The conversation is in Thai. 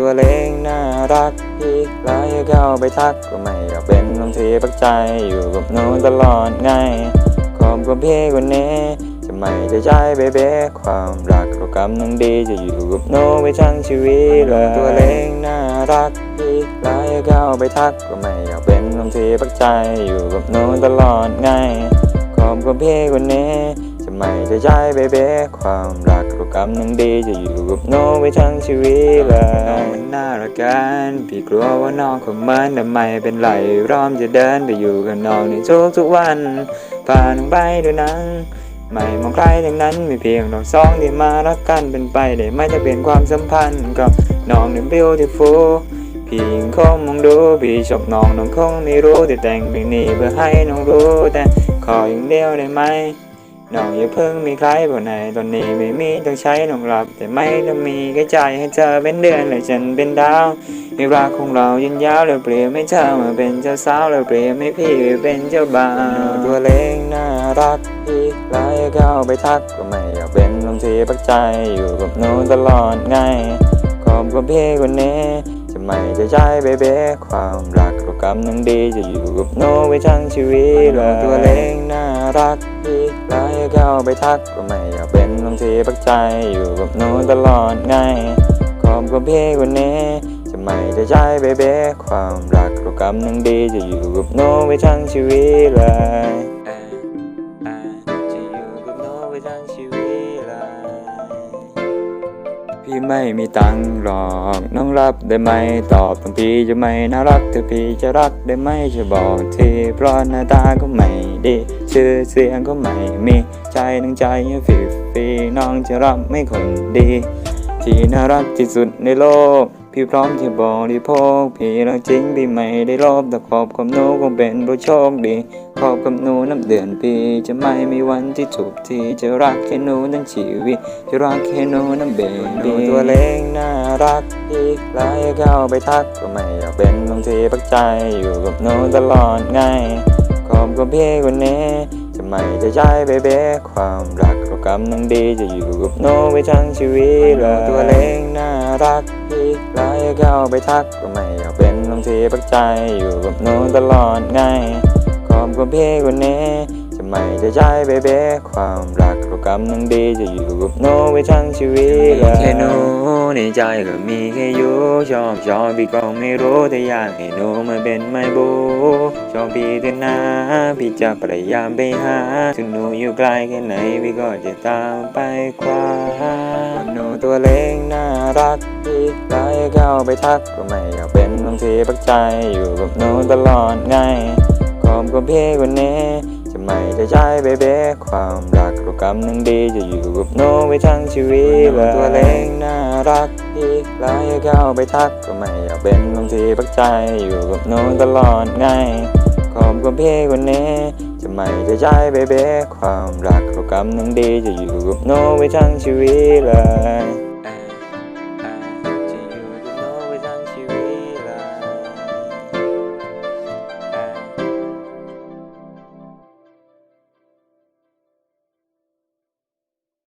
ตัวเล็กน่ารักพี่แล้วย่าเข้าไปทักก็ไม่อยากเป็นบางทีปักใจอยู่กับหนูตลอดไงขอบคุณพี่คนนี้จะไม่จะใจเบเบ้ความรักเรากำลังดีจะอยู่กับหนูไปทั้งชีวิตเลยตัวเล็กน่ารักพี่แล้วย่าเข้าไปทักก็ไม่อยากเป็นบางทีปักใจอยู่กับหนูตลอดไงขอบคุณพี่คนนี้ จะไม่จะใจเบเบความรักเรากำลังดีจะอยู่กับน้องไปทั้งชีวิตเลยน้องมันน่ารักกันพี่กลัวว่าน้องคงมันแต่ไมเป็นไรร้อมจะเดินไปอยู่กับน้องในทุกทุกๆวันพาน้องไปดูหนังไม่มองใครทั้งนั้นมีเพียงเราสองที่มารักกันเป็นไปได้ไม่จะเปลี่ยนความสัมพันธ์กับน้องใน beautiful พี่ยังคงมองดูพี่ชอบน้องน้องคงไม่รู้แต่แต่งเพลงนี้เพื่อให้น้องรู้แต่ขออย่างเดียวได้ไหม น้องอย่าเพิ่งมีใครบ่ไหนตอนนี้ไม่มีต้องใช้น้องรับ แต่ไม่ต้องมีแค่ใจให้เธอเป็นเดือนและฉันเป็นดาวให้รักของเรายืนยาวแล้วเปลี่ยนให้เธอมาเป็นเจ้าสาวแล้วเปลี่ยนให้พี่เป็นเจ้าบ่าวตัวเล็กน่ารักพี่ไล่เข้าไปทักก็ไม่อยากเป็นบางทีปักใจอยู่กับหนูตลอดไงขอบคุณพี่คนนี้จะไม่จะใจเบเบ้ความรักเรากำลังดีจะอยู่กับหนูไปทั้งชีวิตเลยตัวเล็กน่ารัก เข้าไปทักก็ไม่อยากเป็นบางทีปักใจอยู่กับหนูตลอดไงขอบคุณพี่คนนี้จะไม่จะใจเบเบ้ความรักเรากำลังดีจะอยู่กับหนูไปทั้งชีวิตเลยจะอยู่กับหนูไปทั้งชีวิตเลยพี่ไม่มีตังค์หรอกน้องรับได้ไหมตอบตรงพี่จะไม่น่ารักแต่พี่จะรักได้ไหมจะบอกทีเพราะหน้าตาก็ไม่ดีชื่อเสียงก็ไม่มี ใจทั้งใจฟรีฟรีน้องจะรับไม่คนดี ที่น่ารักที่สุดในโลก พี่พร้อมที่บริโภคพี่รักจริงพี่ไม่ได้ลบแต่ขอบคำหนูคงเป็นผู้โชคดี ขอบคำหนูนับเดือนปี จะไม่มีวันที่ถูกที่จะรักแค่หนูทั้งชีวิต จะรักแค่หนูน้ำเบบีตัวเล็กน่ารักพี่ไล่เข้าไปทักก็ไม่อยากเป็นบางทีปักใจอยู่กับหนูตลอดไงขอบคุณพี่คนนี้ จะไม่จะใจเบเบความรักเรากำลังดีจะอยู่กับโนไปทั้งชีวิตเลยตัวเล็กน่ารักพี่ไล่เข้าไปทักก็ไม่อยากเป็นบางทีปักใจอยู่กับโนตลอดไงขอบคุณพี่คนนี้ ไม่จะใจเบเบ้ความรักเรากำลังดีจะอยู่กับหนูไปทั้งชีวิตแค่หนูในใจก็มีแค่อยู่ชอบชอบพี่ก็ไม่รู้แต่อยากให้หนูมาเป็นไมบูชอบพี่เถอะนะพี่จะพยายามไปหาถึงหนูอยู่ไกลแค่ไหนพี่ก็จะตามไปคว้าหนูตัวเล็กน่ารักพี่ไล่เข้าไปทักก็ไม่อยากเป็นบางทีปักใจอยู่กับหนูตลอดไงขอบคุณพี่คนนี้ ไม่จะใจเบเบ้ความรักเรากำลังดีจะอยู่กับหนูไปทั้งชีวิตเลยตัวเล็กน่ารักพี่ไล่เข้าไปทักก็ไม่อยากเป็นบางทีปักใจอยู่กับหนูตลอดไงขอบคุณพี่คนนี้จะไม่จะใจเบเบ้ความรักเรากำลังดีจะอยู่กับหนูไปทั้งชีวิตเลย